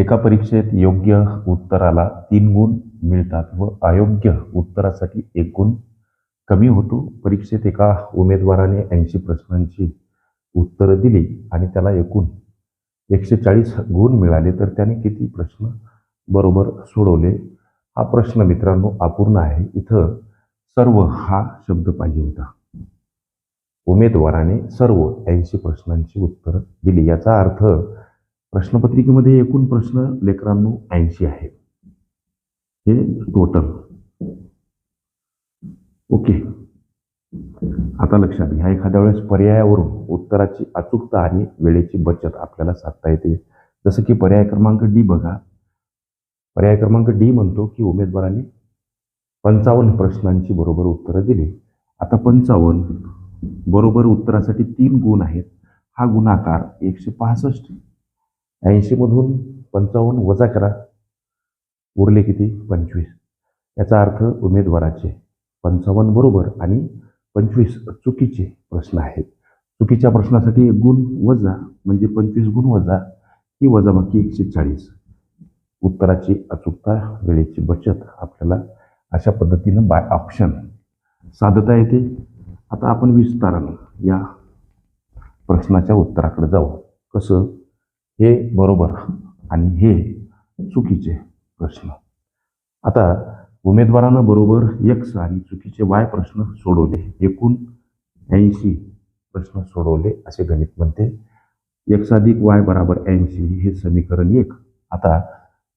एका परीक्षेत योग्य उत्तराला तीन गुण मिळतात व अयोग्य उत्तरासाठी एक गुण कमी होतो. परीक्षेत एका उमेदवाराने ऐंशी प्रश्नांची उत्तरं दिली आणि त्याला एकूण एकशे चाळीस गुण मिळाले तर त्याने किती प्रश्न बरोबर सोडवले? हा प्रश्न मित्रांनो अपूर्ण आहे. इथं सर्व हा शब्द पाहिजे होता. उमेदवाराने सर्व ऐंशी प्रश्नांची उत्तरं दिली. याचा अर्थ प्रश्नपत्रिकेमध्ये एकूण प्रश्न लेकरांनो ऐंशी आहेत हे टोटल ओके आता लक्षात घ्या एखाद्या वेळेस पर्यायावरून उत्तराची अचूकता आणि वेळेची बचत आपल्याला साधता येते. जसं की पर्याय क्रमांक डी बघा. पर्याय क्रमांक डी म्हणतो की उमेदवाराने पंचावन्न प्रश्नांची बरोबर उत्तरं दिली. आता पंचावन्न बरोबर उत्तरासाठी तीन गुण आहेत. हा गुणाकार एकशे पासष्ट ऐंशीमधून पंचावन्न वजा करा. उरले किती? पंचवीस. याचा अर्थ उमेदवाराचे पंचावन्न बरोबर आणि पंचवीस चुकीचे प्रश्न आहेत. चुकीच्या प्रश्नासाठी एक गुण वजा म्हणजे पंचवीस गुण वजा ही वजाबाकी एकशे चाळीस. उत्तराची अचूकता वेळेची बचत आपल्याला अशा पद्धतीनं बाय ऑप्शन साधता येते. आता आपण विस्तारानं या प्रश्नाच्या उत्तराकडे जाऊ. कसं? हे बरोबर आणि हे चुकीचे प्रश्न. आता उमेदवारानं बरोबर एक्स आणि चुकीचे वाय प्रश्न सोडवले. एकूण ऐंशी प्रश्न सोडवले असे गणित म्हणते. एक्स अधिक वाय बराबर ऐंशी हे समीकरण एक. आता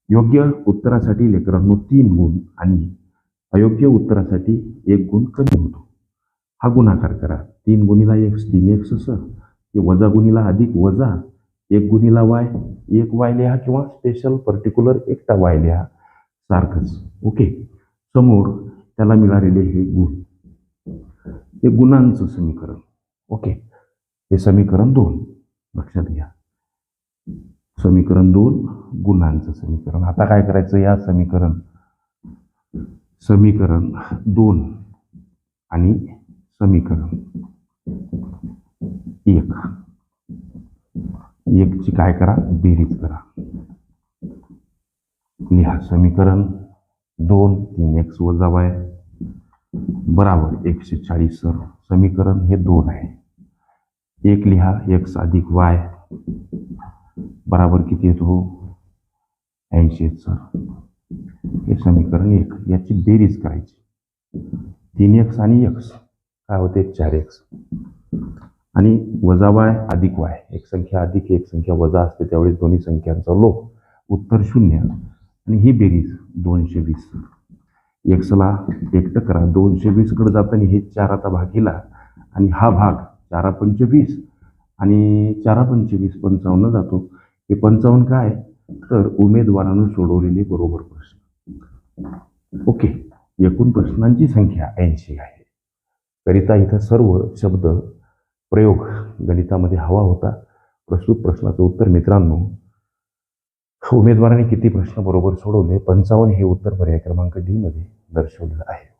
योग्य उत्तरासाठी लेकरांनो तीन गुण आणि अयोग्य उत्तरासाठी एक गुण कमी होतो. हा गुणाकार करा. तीन गुणीला एक्स तीन एक्स असं की वजा गुणीला अधिक वजा एक गुणीला वाय एक वाय लिहा किंवा स्पेशल पर्टिक्युलर एकटा वाय लिहा. सारखंच. ओके समोर त्याला मिळालेले हे गुण. हे गुणांचं समीकरण. ओके हे समीकरण दोन. लक्षात घ्या. समीकरण दोन गुणांचं समीकरण. आता काय करायचं या समीकरण? समीकरण दोन आणि समीकरण एक. एकची काय करा? बेरीज करा. लिहा समीकरण दोन तीन एक्स वजा वाय बराबर एकशे चाळीस सर. समीकरण हे दोन आहे. एक लिहा एक्स अधिक वाय बराबर किती येतो? ऐंशी सर. हे समीकरण एक. याची बेरीज करायची. तीन एक्स आणि एक्स काय होते? चार एक्स आणि वजा वाय अधिक वाय. एक संख्या अधिक एक संख्या वजा असते त्यावेळेस दोन्ही संख्यांचा लोक उत्तर शून्य. आणि ही बेरीज दोनशे वीस. एक्सला एकटं करा. दोनशे वीसकडे जाताना हे चार आता भागीला. आणि हा भाग चारा पंचवीस. आणि चारा पंचवीस पंचावन्न जातो. हे पंचावन्न काय? तर उमेदवारानं सोडवलेले बरोबर प्रश्न. ओके. एकूण प्रश्नांची संख्या ऐंशी आहे. करिता इथं सर्व शब्द प्रयोग गणितामध्ये हवा होता. प्रस्तुत प्रश्नाचं उत्तर मित्रांनो उमेदवाराने किती प्रश्न बरोबर सोडवले? पंचावन्न हे उत्तर पर्याय क्रमांक डी मध्ये दर्शवलेलं आहे.